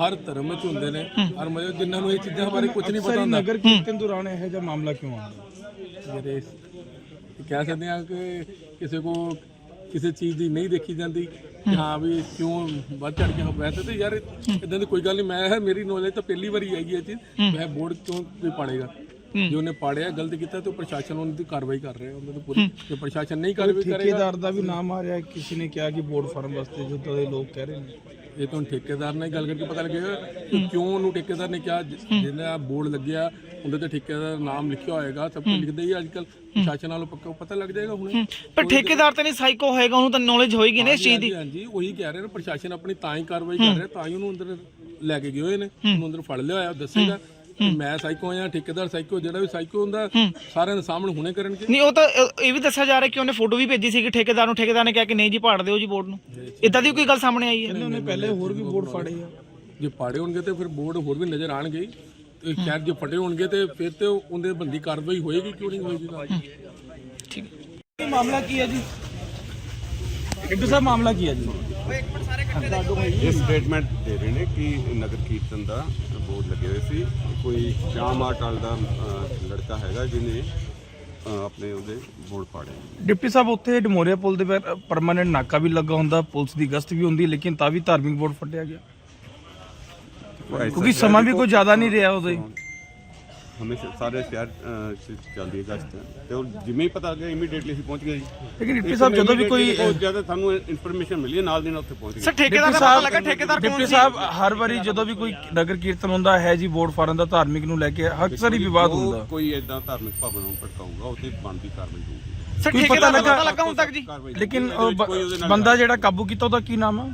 ਹਰ ਧਰਮ ਵਿੱਚ ਹੁੰਦੇ ਨੇ। ਹਰ ਮਤਲਬ ਜਿਨ੍ਹਾਂ ਨੂੰ ਇਹ ਚੀਜ਼ਾਂ ਬਾਰੇ ਕੁਝ ਨਹੀਂ ਪਤਾ ਹੁੰਦਾ। ਨਗਰ ਕੀਰਤਨ ਦੌਰਾਨ ਇਹੋ ਜਿਹਾ ਮਾਮਲਾ ਕਿਉਂ ਆਉਂਦਾ? ਜਿਹੜੇ ਕਹਿ ਸਕਦੇ ਆ ਕਿ ਕਿਸੇ ਕੋ ਕਿਸੇ ਚੀਜ਼ ਦੀ ਨਹੀਂ ਦੇਖੀ ਜਾਂਦੀ ਹਾਂ। ਵੀ ਕਿਉਂ ਵੱਧ ਚੜ ਕੇ ਵੈਸੇ ਤੇ ਯਾਰ ਇਦਾਂ ਦੀ ਕੋਈ ਗੱਲ ਨਹੀਂ। ਮੈਂ ਮੇਰੀ ਨੌਲੇਜ ਤਾਂ ਪਹਿਲੀ ਵਾਰੀ ਆਈ ਹੈ ਇਹ ਚੀਜ਼। ਮੈਂ ਬੋਰਡ ਕਿਉਂ ਕੋਈ ਪਾੜੇਗਾ? ਜੇ ਉਹਨੇ ਪਾੜਿਆ ਗਲਤ ਕੀਤਾ ਤੇ ਪ੍ਰਸ਼ਾਸਨ ਉਹਨਾਂ ਦੀ ਕਾਰਵਾਈ ਕਰ ਰਿਹਾ। ਉਹਨਾਂ ਤੇ ਪੂਰੀ ਜੇ ਪ੍ਰਸ਼ਾਸਨ ਨਹੀਂ ਕਾਰਵਾਈ ਕਰੇਗਾ ਠੇਕੇਦਾਰ ਦਾ ਵੀ ਨਾਮ ਆ ਰਿਹਾ ਕਿਸੇ ਨੇ ਕਿਹਾ ਕਿ ਬੋਰਡ ਫਾਰਮ ਵਾਸਤੇ ਜਦੋਂ ਦੇ ਲੋਕ ਕਹਿ ਰਹੇ ਨੇ। ਇਹ ਤਾਂ ਹੁਣ ਠੇਕੇਦਾਰ ਨਾਲ ਹੀ ਗੱਲ ਕਰਕੇ ਪਤਾ ਲੱਗੇਗਾ ਕਿ ਕਿਉਂ ਉਹਨੂੰ ਠੇਕੇਦਾਰ ਨੇ ਕਿਹਾ ਜਿ- ਜਿਹਦਾ ਬੋਰਡ ਲੱਗਿਆ ਉਹਦੇ ਤੇ ਠੇਕੇਦਾਰ ਦਾ ਨਾਮ ਲਿਖਿਆ ਹੋਏਗਾ ਸਭ ਕੁਝ ਲਿਖਦੇ ਹੀ ਅੱਜ ਕੱਲ ਪ੍ਰਸ਼ਾਸਨ ਨਾਲੋਂ ਪੱਕਾ ਪਤਾ ਲੱਗ ਜਾਏਗਾ ਹੁਣੇ। ਪਰ ਠੇਕੇਦਾਰ ਤਾਂ ਨਹੀਂ ਸਾਈਕੋ ਹੋਏਗਾ ਉਹਨੂੰ ਤਾਂ ਨੌਲੇਜ ਹੋਏਗੀ ਨਾ ਇਸ ਚੀਜ਼ ਦੀ। ਹਾਂਜੀ ਹਾਂਜੀ ਉਹੀ ਕਹਿ ਰਹੇ ਨੇ ਪ੍ਰਸ਼ਾਸਨ ਆਪਣੀ ਤਾਂ ਹੀ ਕਾਰਵਾਈ ਕਰ ਰਿਹਾ ਤਾਂ ਹੀ ਉਹਨੂੰ ਅੰਦਰ ਲੈ ਕੇ ਗਏ ਹੋਏ ਨੇ ਉਹਨੂੰ ਅੰਦਰ ਫੜ ਲਿਆ ਹੋਇਆ ਦੱਸੇਗਾ। ਮੈਂ ਸਾਈਕੋ ਆ ਠੇਕੇਦਾਰ ਸਾਈਕੋ ਜਿਹੜਾ ਵੀ ਸਾਈਕੋ ਹੁੰਦਾ ਸਾਰਿਆਂ ਦੇ ਸਾਹਮਣੇ ਹੁਣੇ ਕਰਨਗੇ। ਨਹੀਂ ਉਹ ਤਾਂ ਇਹ- ਇਹ ਵੀ ਦੱਸਿਆ ਜਾ ਰਿਹਾ ਕਿ ਉਹਨੇ ਫੋਟੋ ਵੀ ਭੇਜੀ ਸੀ ਕਿ ਠੇਕੇਦਾਰ ਨੂੰ ਠੇਕੇਦਾਰ ਨੇ ਕਿਹਾ ਕਿ ਨਹੀਂ ਜੀ ਪਾੜ ਦਿਓ ਜੀ ਬੋਰਡ ਨੂੰ। ਇਦਾਂ ਦੀ ਕੋਈ ਗੱਲ ਸਾਹਮਣੇ ਆਈ ਹੈ? ਉਹਨੇ ਪਹਿਲੇ ਹੋਰ ਵੀ ਬੋਰਡ ਫਾੜੇ ਆ। ਜੇ ਪਾੜੇ ਹੋਣਗੇ ਤੇ ਫਿਰ ਬੋਰਡ ਹੋਰ ਵੀ ਨਜ਼ਰ ਆਣਗੇ। ਹੀ। ਤੇ ਸ਼ਾਇਦ ਜੇ ਫਟੇ ਹੋਣਗੇ ਤੇ ਫਿਰ ਤੇ ਉਹਦੇ ਬੰਦੀ ਕਾਰਵਾਈ ਹੋਏਗੀ ਕਿਉਂ ਨਹੀਂ ਹੋਏਗੀ? ਮਾਮਲਾ ਕੀ ਹੈ ਜੀ? ਕਿੱਡੂ ਸਾਹਿਬ ਮਾਮਲਾ ਕੀ ਹੈ ਜੀ? ਇਹ ਸਟੇਟਮੈਂਟ ਦੇ ਰਹੇ ਨੇ ਕਿ ਨਗਰ ਕੀਰਤਨ ਦਾ ਬੋਰਡ ਲੱਗੇ ਹੋਏ ਸੀ। ਕੋਈ ਸ਼ਾਮ ਆਟਲ ਦਾ ਲੜਕਾ ਹੈਗਾ ਜਿਹਨੇ ਆਪਣੇ ਉਹਦੇ ਬੋਰਡ ਪਾੜੇ। ਡਿਪਟੀ ਸਾਹਿਬ ਉੱਥੇ ਡਮੋਰੀਆ ਪੁਲ ਦੇ ਪਰਮਾਨੈਂਟ ਨਾਕਾ ਵੀ ਲੱਗਾ ਹੁੰਦਾ ਪੁਲਿਸ ਦੀ ਗਸ਼ਤ ਵੀ ਹੁੰਦੀ ਲੇਕਿਨ ਤਾਂ ਵੀ ਧਾਰਮਿਕ ਬੋਰਡ ਫਟਿਆ ਗਿਆ। ਕਿਉਂਕਿ ਸਮਾਂ ਵੀ ਕੋਈ ਜ਼ਿਆਦਾ ਨਹੀਂ ਰਿਹਾ ਉਦੋਂ ਹਮੇਸ਼ਾ ਸਾਰੇ ਸ਼ਹਿਰ 'ਚ ਚੱਲਦੀ ਹੈ ਗਸ਼ਤ। ਤੇ ਉਹ ਜਿਵੇਂ ਹੀ ਪਤਾ ਲੱਗਿਆ ਇਮੀਡੀਏਟਲੀ ਅਸੀਂ ਪਹੁੰਚ ਗਏ ਜੀ। ਲੇਕਿਨ ਡਿਪਟੀ ਸਾਹਿਬ ਜਦੋਂ ਵੀ ਕੋਈ ਬਹੁਤ ਜ਼ਿਆਦਾ ਸਾਨੂੰ ਇਨਫੋਰਮੇਸ਼ਨ ਮਿਲੀ ਹੈ ਨਾਲ ਦੀ ਨਾਲ ਉੱਥੇ ਪਹੁੰਚ ਗਏ। ਸਰ ਠੇਕੇਦਾਰ ਦਾ ਪਤਾ ਲੱਗਾ ਠੇਕੇਦਾਰ ਕੌਣ ਡਿਪਟੀ ਸੀ? ਸਾਹਿਬ ਹਰ ਵਾਰੀ ਜਦੋਂ ਵੀ ਕੋਈ ਨਗਰ ਕੀਰਤਨ ਹੁੰਦਾ ਹੈ ਜੀ ਬੋਰਡ ਫਾਰਨ ਦਾ ਧਾਰਮਿਕ ਨੂੰ ਲੈ ਕੇ ਅਕਸਰ ਹੀ ਵਿਵਾਦ ਜੋ ਹੁੰਦਾ। ਕੋਈ ਇਦਾਂ ਧਾਰਮਿਕ ਭਾਵਨਾ ਨੂੰ ਭੜਕਾਊਗਾ ਉਹ ਤੇ ਬਣਦੀ ਕਾਰਵਾਈ ਹੋਊਗੀ। ਸਰ ਕੋਈ ਪਤਾ ਠੇਕੇਦਾਰ ਦਾ ਲੱਗਾ- ਪਤਾ ਲੱਗਾ? ਹੁਣ ਤੱਕ ਜੀ? ਕਾਰਵਾਈ ਲੇਕਿਨ ਹੋਊਗੀ। ਉਹ ਇਹਦੇ ਵਿੱਚ ਕੋਈ ਉਹਦੇ ਬ- ਨਾਲ ਬੰਦਾ ਜਿਹੜਾ ਕਾਬੂ ਕੀਤਾ ਉਹਦਾ ਕੀ ਨਾਮ ਆ?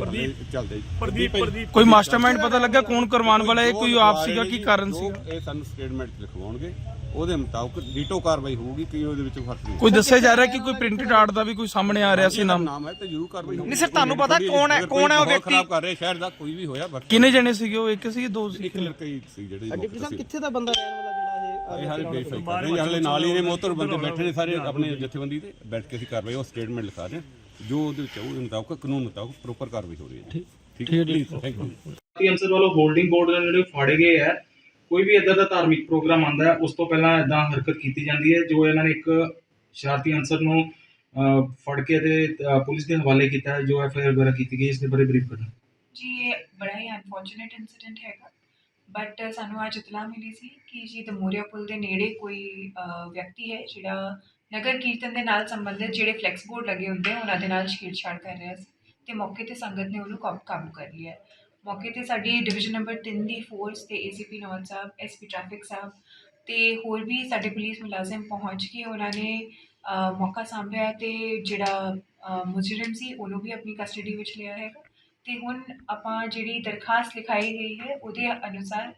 ਹਾਲੇ ਚੱਲਦਾ ਜੀ। ਕੋਈ ਮਾਸਟਰਮਾਈਂਡ ਪਤਾ ਲੱਗਾ ਕੌਣ ਕਰਵਾਉਣ ਵਾਲਾ ਹੈ ਕੋਈ ਆਪ ਸੀਗਾ ਕੀ ਕਾਰਨ ਸੀਗਾ? ਇਹ ਸਾਨੂੰ ਸਟੇਟਮੈਂਟ ਲਿਖਵਾਉਣਗੇ ਉਹਦੇ ਮੁਤਾਬਕ ਡੀਟੋ ਕਾਰਵਾਈ ਹੋਊਗੀ ਕਿ ਉਹਦੇ ਵਿੱਚ ਫ਼ਰਕ ਨਹੀਂ। ਕੋਈ ਦੱਸਿਆ ਜਾ ਰਿਹਾ ਕਿ ਕੋਈ ਪ੍ਰਿੰਟਡ ਆਰਟ ਦਾ ਵੀ ਕੋਈ ਸਾਹਮਣੇ ਆ ਰਿਹਾ ਸੀ ਨਾਮ? ਨਾਮ ਹੈ ਤੇ ਜ਼ਰੂਰ ਕਾਰਵਾਈ ਹੋਊਗੀ। ਨਹੀਂ ਸਰ, ਤੁਹਾਨੂੰ ਪਤਾ ਕੌਣ ਹੈ- ਕੌਣ ਹੈ ਉਹ ਵਿਅਕਤੀ? ਖਰਾਬ ਕਰ ਰਿਹਾ ਸ਼ਹਿਰ ਦਾ ਕੋਈ ਵੀ ਹੋਇਆ ਬਟ ਕਿੰਨੇ ਜਣੇ ਸੀਗੇ ਉਹ? ਇੱਕ ਸੀ ਦੋ ਸੀ ਇੱਕ ਲੜਕਾ ਹੀ ਸੀ ਜਿਹੜੇ ਮੌਕੇ ਤੇ ਸੀ। ਕਿੱਥੇ ਦਾ ਬੰਦਾ ਰਹਿਣ ਵਾਲਾ ਜਿਹੜਾ ਇਹ ਇਹ ਹਾਲੇ ਵੈਰੀਫਾਈ ਕਰ ਰਹੇ ਹਾਂ ਹਾਲੇ ਨਾਲ ਹੀ ਨੇ ਮੋਤਰ ਬੰਦੇ ਬੈਠੇ ਨੇ ਸਾਰੇ ਆਪਣੇ ਜਥੇਬੰਦੀ ਤੇ ਬੈਠ ਕੇ ਅਸੀਂ ਕਾਰਵਾਈ ਉਹ ਸਟੇਟਮੈਂਟ ਲਿਖਾ ਰਹੇ ਹਾਂ। ਜੋ ਉਹਦੇ ਵਿੱਚ ਉਹਦੇ ਮੁਤਾਬਕ ਕਾਨੂੰਨ ਮੁਤਾਬਕ ਪ੍ਰੋਪਰ ਕਾਰਵਾਈ ਹੋ ਰਹੀ ਹੈ। ਠੀਕ। ਹੈ ਪਲੀਜ਼ ਥੈਂਕ ਯੂ ਭਾਰਤੀ ਅੰਸਰ ਵੱਲੋਂ ਹੋਲਡਿੰਗ ਬੋਰਡ ਦੇ ਜਿਹੜੇ ਫਾੜੇ ਗਏ ਹੈ। ਕੋਈ ਵੀ ਇਦਾਂ ਦਾ ਧਾਰਮਿਕ ਪ੍ਰੋਗਰਾਮ ਆਂਦਾ ਹੈ ਉਸ ਤੋਂ ਪਹਿਲਾਂ ਇਦਾਂ ਹਰਕਤ ਕੀਤੀ ਜਾਂਦੀ ਹੈ ਜੋ ਇਹਨਾਂ ਨੇ ਇੱਕ ਸ਼ਰਾਰਤੀ ਅੰਸਰ ਨੂੰ ਫੜ ਕੇ ਤੇ ਪੁਲਿਸ ਦੇ ਹਵਾਲੇ ਕੀਤਾ ਹੈ ਜੋ ਐਫ ਆਈ ਆਰ ਵਗੈਰਾ ਕੀਤੀ ਗਈ ਇਸ ਦੇ ਬਾਰੇ ਬਰੀਫ ਕਰਨਾ। ਜੀ ਇਹ ਬੜਾ ਹੀ ਅਨਫੋਰਚੂਨੇਟ ਇਨਸੀਡੈਂਟ ਹੈਗਾ। ਬਟ ਸਾਨੂੰ ਅੱਜ ਇਤਲਾਹ ਮਿਲੀ ਸੀ ਕਿ ਜੀ ਦਮੋਰੀਆ ਪੁਲ ਦੇ ਨੇੜੇ ਕੋਈ ਵਿਅਕਤੀ ਹੈ ਜਿਹੜਾ ਨਗਰ ਕੀਰਤਨ ਦੇ ਨਾਲ ਸੰਬੰਧਿਤ ਜਿਹੜੇ ਫਲੈਕਸ ਬੋਰਡ ਲੱਗੇ ਹੁੰਦੇ ਆ, ਉਹਨਾਂ ਦੇ ਨਾਲ ਛੇੜਛਾੜ ਕਰ ਰਿਹਾ ਸੀ ਤੇ ਮੌਕੇ ਤੇ ਸੰਗਤ ਨੇ ਉਹਨੂੰ ਕਾਬ- ਕਾਬੂ ਕਰ ਲਿਆ ਮੌਕੇ ਤੇ ਸਾਡੀ ਡਿਵੀਜ਼ਨ ਨੰਬਰ 3 ਦੀ ਫੋਰਸ ਤੇ ਏਸੀਪੀ ਨੌਨ ਸਾਹਿਬ ਐਸਪੀ ਟ੍ਰੈਫਿਕ ਸਾਹਿਬ ਤੇ ਹੋਰ ਵੀ ਸਾਡੇ ਪੁਲਿਸ ਮੁਲਾਜ਼ਮ ਪਹੁੰਚ ਕੇ ਉਹਨਾਂ ਨੇ ਮੌਕਾ ਸਾਂਭਿਆ ਤੇ ਜਿਹੜਾ ਮੁਜਰਮ ਸੀ ਉਹਨੂੰ ਵੀ ਆਪਣੀ ਕਸਟਡੀ ਵਿੱਚ ਲਿਆ ਹੈਗਾ। ਤੇ ਹੁਣ ਆਪਾਂ ਜਿਹੜੀ ਦਰਖਾਸਤ ਲਿਖਾਈ ਗਈ ਹੈ, ਉਹਦੇ ਅਨੁਸਾਰ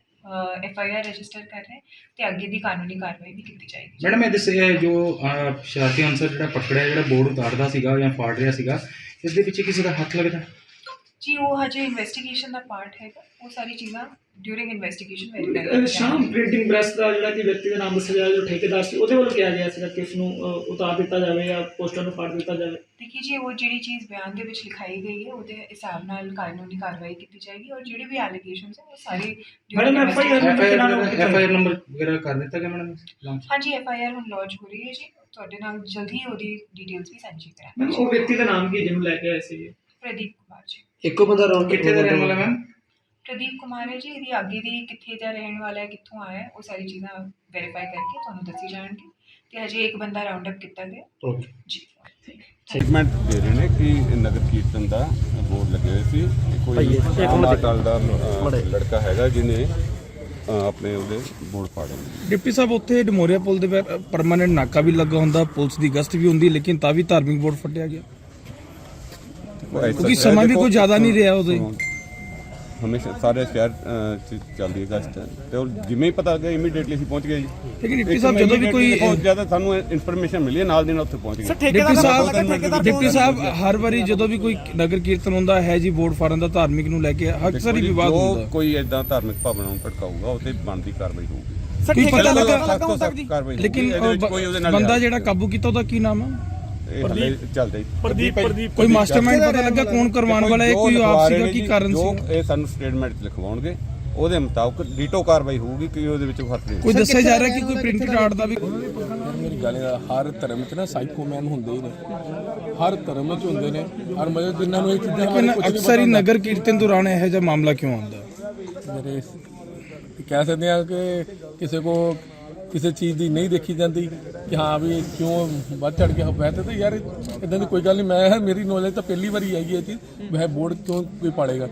ਐਫ ਆਈ ਆਰ ਰਜਿਸਟਰ ਕਰ ਰਹੇ ਤੇ ਅੱਗੇ ਦੀ ਕਾਨੂੰਨੀ ਕਾਰਵਾਈ ਵੀ ਕੀਤੀ ਜਾਏਗੀ। ਮੈਡਮ ਇਹ ਦੱਸਿਆ ਜੋ ਅਹ, ਸ਼ਰਾਰਤੀ ਅਨਸਰ ਜਿਹੜਾ ਪਕੜਿਆ ਜਿਹੜਾ ਬੋਰਡ ਉਤਾਰਦਾ ਸੀਗਾ ਜਾਂ ਫਾੜ ਰਿਹਾ ਸੀਗਾ ਇਸ ਦੇ ਪਿੱਛੇ ਕਿਸੇ ਦਾ ਹੱਥ ਲੱਗਦਾ? ਜੀ ਉਹ ਹਜੇ ਇਨਵੈਸਟੀਗੇਸ਼ਨ ਦਾ ਪਾਰਟ ਹੈਗਾ। ਉਹ ਸਾਰੀ ਚੀਜ਼ਾਂ during investigation verify Sham printing press ਦਾ ਜਿਹੜਾ ਕਿ ਵਿਅਕਤੀ ਦਾ ਨਾਮ ਦੱਸਿਆ ਜੋ ਠੇਕੇਦਾਰ ਸੀ ਉਹਦੇ ਵੱਲੋਂ ਕਿਹਾ ਗਿਆ ਸੀਗਾ ਕਿ ਉਸ ਨੂੰ ਉਤਾਰ ਦਿੱਤਾ ਜਾਵੇ ਜਾਂ ਪੋਸਟਰ ਨੂੰ ਫਾੜ ਦਿੱਤਾ ਜਾਵੇ। ਦੇਖੀ ਜੀ ਉਹ ਜਿਹੜੀ ਚੀਜ਼ ਬਿਆਨ ਦੇ ਵਿੱਚ ਲਿਖਾਈ ਗਈ ਹੈ ਉਹਦੇ ਹਿਸਾਬ ਨਾਲ ਕਾਨੂੰਨੀ ਕਾਰਵਾਈ ਕੀਤੀ ਜਾਏਗੀ ਔਰ ਜਿਹੜੇ ਵੀ ਐਲੀਗੇਸ਼ਨਸ ਹੈ ਉਹ ਸਾਰੇ madam, F I R F I R number ਵਗੈਰਾ ਕਰ ਦਿੱਤਾ ਗਿਆ ਮੈਡਮ ਹਾਂਜੀ ਐਫ ਆਈ ਆਰ ਹੁਣ ਲੌਂਚ ਹੋ ਰਹੀ ਹੈ ਜੀ। ਤੁਹਾਡੇ ਨਾਲ ਜਲਦੀ ਉਹਦੀ ਡਿਟੇਲਸ ਵੀ ਸਾਂਝੀ ਮੈਮ ਕਰਾਂਗੇ ਉਹ ਵਿਅਕਤੀ ਦਾ ਨਾਮ ਕੀ ਜਿਹਨੂੰ ਲੈ ਕੇ ਆਏ ਸੀ ਪ੍ਰਦੀਪ ਕੁਮਾਰ ਜੀ। ਇੱਕੋ ਬੰਦਾ ਰੌਣ ਕਿੱਥੇ ਦਾ ਰਹਿਣ ਵਾਲਾ ਮੈਮ? ਪ੍ਰਦੀਪ ਕੁਮਾਰ ਹੈ ਜੀ ਇਹਦੀ ਅੱਗੇ ਦੀ ਕਿੱਥੇ ਦਾ ਰਹਿਣ ਵਾਲਾ ਹੈ ਕਿੱਥੋਂ ਆਇਆ ਹੈ ਉਹ ਸਾਰੀ ਚੀਜ਼ਾਂ ਵੈਰੀਫਾਈ ਕਰਕੇ ਤੁਹਾਨੂੰ ਦੱਸੀ ਜਾਣਗੀ ਤੇ ਹਜੇ ਇੱਕ ਬੰਦਾ ਰਾਉਂਡ ਅਪ ਕੀਤਾ ਗਿਆ। ਓਕੇ ਜੀ। ਸਟੇਟਮੈਂਟ ਦੇ ਰਹੇ ਨੇ ਕਿ ਨਗਰ ਕੀਰਤਨ ਦਾ ਬੋਰਡ ਲੱਗੇ ਹੋਏ ਸੀ ਇਹ ਕੋਈ ਆਮ ਦਾ ਅ, ਲੜਕਾ ਹੈਗਾ ਜਿਹਨੇ ਅ, ਆਪਣੇ ਉਹਦੇ ਬੋਰਡ ਪਾੜੇ ਨੇ। ਡਿਪਟੀ ਸਾਹਿਬ ਉੱਥੇ ਡਮੋਰੀਆ ਪੁਲ ਦੇ ਪਰਮਾਨੈਂਟ ਨਾਕਾ ਵੀ ਲੱਗਾ ਹੁੰਦਾ ਪੁਲਿਸ ਦੀ ਗਸ਼ਤ ਵੀ ਹੁੰਦੀ ਲੇਕਿਨ ਤਾਂ ਵੀ ਧਾਰਮਿਕ ਬੋਰਡ ਫਟਿਆ ਗਿਆ। ਕਿਉਂਕਿ ਸਮਾਂ ਵੀ ਕੋਈ ਜ਼ਿਆਦਾ ਨਹੀਂ ਰਿਹਾ ਉਦੋਂ ਹਮੇਸ਼ਾ ਸਾਰੇ ਸ਼ਹਿਰ ਚ ਚੱਲਦੀ ਹੈ ਗਸ਼ਤ। ਤੇ ਉਹ ਜਿਵੇਂ ਹੀ ਪਤਾ ਲੱਗਿਆ ਇਮੀਡੀਏਟਲੀ ਅਸੀਂ ਪਹੁੰਚ ਗਏ ਜੀ। ਲੇਕਿਨ ਡਿਪਟੀ ਸਾਹਿਬ ਜਦੋਂ ਵੀ ਕੋਈ ਬਹੁਤ ਜ਼ਿਆਦਾ ਸਾਨੂੰ ਇਨਫੋਰਮੇਸ਼ਨ ਮਿਲੀ ਹੈ ਨਾਲ ਦੀ ਨਾਲ ਉੱਥੇ ਪਹੁੰਚ ਗਏ। ਡਿਪਟੀ ਸਾਹਿਬ ਡਿਪਟੀ ਸਾਹਿਬ ਹਰ ਵਾਰੀ ਜਦੋਂ ਵੀ ਕੋਈ ਨਗਰ ਕੀਰਤਨ ਹੁੰਦਾ ਹੈ ਜੀ ਬੋਰਡ ਫਾੜਨ ਦਾ ਧਾਰਮਿਕ ਨੂੰ ਲੈ ਕੇ ਅਕਸਰ ਹੀ ਵਿਵਾਦ ਜੋ ਹੁੰਦਾ। ਕੋਈ ਇਦਾਂ ਧਾਰਮਿਕ ਭਾਵਨਾ ਨੂੰ ਭੜਕਾਊਗਾ ਉਹ ਤੇ ਬਣਦੀ ਕਾਰਵਾਈ ਹੋਊਗੀ। ਕੋਈ ਪਤਾ ਲੱਗਾ? ਸਖਤ ਤੋਂ ਸਖਤ ਕਾਰਵਾਈ ਹੋਊਗੀ। ਲੇਕਿਨ ਇਹਦੇ ਵਿੱਚ ਉਹ ਕੋਈ ਉਹਦੇ ਨਾਲ ਬੰਦਾ ਜਿਹੜਾ ਕਾਬੂ ਕੀਤਾ ਉਹਦਾ ਕੀ ਨਾਮ ਹੈ ਇਹ ਹਲੇ ਚੱਲਦਾ ਹੀ। ਪ੍ਰਦੀਪ ਪ੍ਰਦੀਪ ਕੋਈ ਮਾਸਟਰਮਾਈਂਡ ਪਤਾ ਲੱਗਾ ਕੌਣ ਕਰਵਾਉਣ ਵਾਲਾ ਹੈ ਕੋਈ ਆਪ ਲਿਖਵਾ ਰਹੇ ਸੀਗਾ ਨੇ ਕੀ ਕਾਰਨ ਸੀ ਇਹ ਸਾਨੂੰ ਸਟੇਟਮੈਂਟ ਲਿਖਵਾਉਣਗੇ ਉਹਦੇ ਮੁਤਾਬਕ ਡੀਟੋ ਕਾਰਵਾਈ ਹੋਊਗੀ ਕਿ ਉਹਦੇ ਵਿੱਚ ਫ਼ਰਕ ਨਹੀਂ। ਕੋਈ ਦੱਸਿਆ ਜਾ ਰਿਹਾ ਕਿ ਕੋਈ ਪ੍ਰਿੰਟਡ ਆਰਟ ਦਾ ਵੀ ਮੇਰੀ ਗੱਲ ਆ, ਹਰ ਧਰਮ 'ਚ ਨਾ ਸਾਈਕੋਮੈਨ ਹੁੰਦੇ ਹੀ ਨੇ। ਹਰ ਧਰਮ 'ਚ ਹੁੰਦੇ ਨੇ। ਹਰ ਮਜ਼ਹਬ ਜਿਨ੍ਹਾਂ ਨੂੰ ਇਹ ਚੀਜ਼ਾਂ ਅਕਸਰ ਹੀ ਪਤਾ ਨਗਰ ਕੀਰਤਨ ਦੌਰਾਨ ਇਹੋ ਜਿਹਾ ਮਾਮਲਾ ਕਿਉਂ ਆਉਂਦਾ। ਮੇਰੇ ਕਹਿ ਸਕਦੇ ਆ ਕਿ ਕਿਸੇ ਕੋ ਕਿਸੇ ਚੀਜ਼ ਦੀ ਨਹੀਂ ਦੇਖੀ ਜਾਂਦੀ ਕਿ ਹਾਂ ਵੀ ਕਿਉਂ ਵੱਧ ਚੜ ਕੇ ਬਹਿਤੇ ਤੇ ਯਾਰ ਇਦਾਂ ਦੀ ਕੋਈ ਗੱਲ ਨਹੀਂ। ਮੈਂ ਮੇਰੀ ਨੌਲੇਜ ਤਾਂ ਪਹਿਲੀ ਵਾਰੀ ਆਈ ਹੈ ਇਹ ਚੀਜ਼ ਵਹ ਬੋਰਡ ਕਿਉਂ ਕੋਈ ਪਾੜੇਗਾ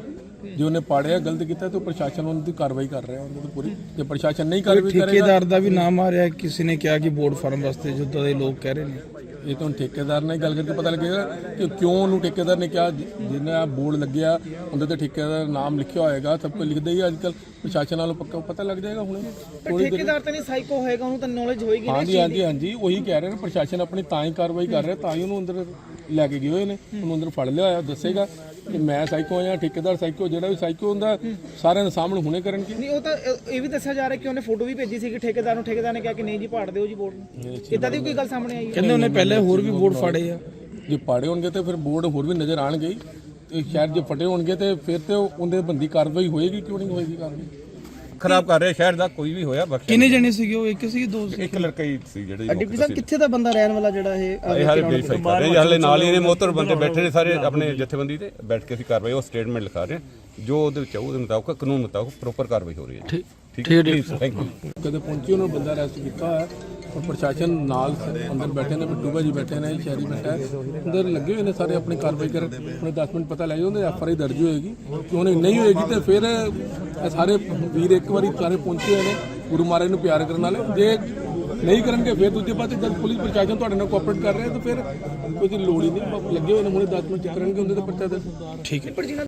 ਜੇ ਉਹਨੇ ਪਾੜਿਆ ਗਲਤ ਕੀਤਾ ਤਾਂ ਪ੍ਰਸ਼ਾਸਨ ਉਹਨਾਂ ਦੀ ਕਾਰਵਾਈ ਕਰ ਰਿਹਾ ਉਹਨਾਂ ਦੀ ਪੂਰੀ। ਜੇ ਪ੍ਰਸ਼ਾਸਨ ਨਹੀਂ ਕਾਰਵਾਈ ਕਰੇਗਾ ਠੇਕੇਦਾਰ ਦਾ ਵੀ ਨਾਮ ਆ ਰਿਹਾ। ਕਿਸੇ ਨੇ ਕਿਹਾ ਕਿ ਬੋਰਡ ਫਾਰਮ ਵਾਸਤੇ ਜਦੋਂ ਦੇ ਲੋਕ ਕਹਿ ਰਹੇ ਨੇ। ਇਹ ਤਾਂ ਠੇਕੇਦਾਰ ਨਾਲ ਗੱਲ ਕਰਕੇ ਪਤਾ ਲੱਗੇਗਾ ਕਿ ਕਿਉਂ ਉਹਨੂੰ ਠੇਕੇਦਾਰ ਨੇ ਕਿਹਾ ਜਿ- ਜਿਹਨਾਂ ਬੋਰਡ ਲੱਗਿਆ ਉਹਦੇ ਤੇ ਠੇਕੇਦਾਰ ਦਾ ਨਾਮ ਲਿਖਿਆ ਹੋਏਗਾ ਸਭ ਕੁਝ ਲਿਖਦੇ ਹੀ ਅੱਜ ਕੱਲ ਪ੍ਰਸ਼ਾਸਨ ਨਾਲੋਂ ਪੱਕਾ ਪਤਾ ਲੱਗ ਜਾਏਗਾ ਹੁਣ। ਠੇਕੇਦਾਰ ਤਾਂ ਨਹੀਂ ਸਾਈਕੋ ਹੋਏਗਾ ਉਹਨੂੰ ਤਾਂ ਨੌਲੇਜ ਹੋਏਗੀ ਨਾ ਹਾਂਜੀ ਹਾਂਜੀ ਹਾਂਜੀ ਉਹੀ ਕਹਿ ਰਹੇ ਨੇ ਪ੍ਰਸ਼ਾਸਨ ਆਪਣੀ ਤਾਂ ਹੀ ਕਾਰਵਾਈ ਕਰ ਰਿਹਾ ਤਾਂ ਹੀ ਉਹਨੂੰ ਅੰਦਰ ਲੈ ਕੇ ਗਏ ਹੋਏ ਨੇ ਉਹਨੂੰ ਅੰਦਰ ਫੜ ਲਿਆ ਹੋਇਆ ਦੱਸੇਗਾ। ਕਿ ਮੈਂ ਸਾਈਕੋ ਆ ਜਾਂ ਠੇਕੇਦਾਰ ਸਾਈਕੋ ਜਿਹੜਾ ਵੀ ਸਾਈਕੋ ਹੁੰਦਾ ਸਾਰਿਆਂ ਦੇ ਸਾਹਮਣੇ ਹੁਣੇ ਕਰਨਗੇ। ਨਹੀਂ ਉਹ ਤਾਂ ਇਹ- ਵੀ ਦੱਸਿਆ ਜਾ ਰਿਹਾ ਕਿ ਉਹਨੇ ਫੋਟੋ ਵੀ ਭੇਜੀ ਸੀ ਕਿ ਠੇਕੇਦਾਰ ਨੂੰ ਠੇਕੇਦਾਰ ਨੇ ਕਿਹਾ ਕਿ ਨਹੀਂ ਜੀ ਪਾੜ ਦਿਓ ਜੀ ਬੋਰਡ ਨੂੰ ਇਦਾਂ ਦੀ ਕੋਈ ਗੱਲ ਸਾਹਮਣੇ ਆਈ ਹੈ? ਕਹਿੰਦੇ ਉਹਨੇ ਪਹਿਲੇ ਹੋਰ ਵੀ ਬੋਰਡ ਫਾੜੇ ਆ। ਜੇ ਪਾੜੇ ਹੋਣਗੇ ਤੇ ਫਿਰ ਬੋਰਡ ਹੋਰ ਵੀ ਨਜ਼ਰ ਆਣਗੇ। ਤੇ ਸ਼ਾਇਦ ਜੇ ਫਟੇ ਹੋਣਗੇ ਤੇ ਫਿਰ ਤੇ ਉਹਦੇ ਬੰਦੀ ਕਾਰਵਾਈ ਹੋਏਗੀ ਕਿਉਂ ਨਹੀਂ ਹੋਏਗੀ ਕਾਰਵਾਈ? ਖਰਾਬ ਕਰ ਰਿਹਾ ਸ਼ਹਿਰ ਦਾ ਕੋਈ ਵੀ ਹੋਇਆ ਬਖਸ਼ ਕਿੰਨੇ ਜਣੇ ਸੀਗੇ ਉਹ? ਇੱਕ ਸੀ ਦੋ ਸੀ ਇੱਕ ਲੜਕਾ ਹੀ ਸੀ ਜਿਹੜਾ ਜੀ ਡਿਪਟੀ ਸਾਹਿਬ ਕਿੱਥੇ ਦਾ ਬੰਦਾ ਰਹਿਣ ਵਾਲਾ ਜਿਹੜਾ ਇਹ ਇਹ ਹਾਲੇ ਵੈਰੀਫਾਈ ਕਰ ਰਹੇ ਹਾਂ ਹਲੇ ਨਾਲ ਹੀ ਨੇ ਮੋਤਰ ਬੰਦੇ ਬੈਠੇ ਨੇ ਸਾਰੇ ਆਪਣੇ ਜਥੇਬੰਦੀ ਤੇ ਬੈਠ ਕੇ ਅਸੀਂ ਕਾਰਵਾਈ ਉਹ ਸਟੇਟਮੈਂਟ ਲਿਖਾ ਰਹੇ ਹਾਂ। ਜੋ ਉਹਦੇ ਵਿੱਚ ਆਊ, ਉਹਦੇ ਮੁਤਾਬਕ ਕਾਨੂੰਨ ਮੁਤਾਬਕ ਪ੍ਰੋਪਰ ਕਾਰਵਾਈ ਹੋ ਰਹੀ ਹੈ। ਠੀਕ ਠੀਕ ਹੈ। ਥੈਂਕ ਯੂ ਕਦੇ ਪਹੁੰਚੀ ਉਹਨਾਂ ਨੂੰ ਬੰਦਾ ਅਰੈਸਟ ਕੀਤਾ ਹੋਇਆ। ਔਰ ਪ੍ਰਸ਼ਾਸਨ ਨਾਲ ਅੰਦਰ ਬੈਠੇ ਨੇ, ਬਿੱਟੂ ਭਾਜੀ ਬੈਠੇ ਨੇ, ਸ਼ਹਿਰੀ ਬੈਠਾ ਹੈ। ਅੰਦਰ ਲੱਗੇ ਹੋਏ ਨੇ ਸਾਰੇ ਆਪਣੀ ਕਾਰਵਾਈ ਕਰਨ ਉਹਨੇ 10 ਮਿੰਟ ਪਤਾ ਲੈ ਜਾਂਦੇ, ਐਫ ਆਰ ਆਈ ਦਰਜ ਹੋਏਗੀ। ਕਿ ਉਹਨੇ ਨਹੀਂ ਹੋਏਗੀ ਤੇ ਫਿਰ ਇਹ ਸਾਰੇ ਵੀਰ ਇੱਕ ਵਾਰੀ ਸਾਰੇ ਪਹੁੰਚੇ ਹੋਏ ਨੇ, ਗੁਰੂ ਮਹਾਰਾਜ ਨੂੰ ਪਿਆਰ ਕਰਨ ਵਾਲੇ। ਜੇ ਨਹੀਂ ਕਰਨਗੇ, ਫਿਰ ਦੂਜੇ ਪਾਸੇ ਜਦ ਪੁਲਿਸ ਪ੍ਰਸ਼ਾਸਨ ਤੁਹਾਡੇ ਨਾਲ ਕੋਆਪਰੇਟ ਕਰ ਰਿਹਾ, ਤਾਂ ਫਿਰ ਕੋਈ ਲੋੜ ਹੀ ਨਹੀਂ ਲੱਗੇ ਹੋਏ ਨੇ, ਹੁਣੇ 10 ਮਿੰਟ ਕਰਨਗੇ, ਉਹਦੇ ਤੇ ਪਰਚਾ ਦੇ ਠੀਕ ਹੈ।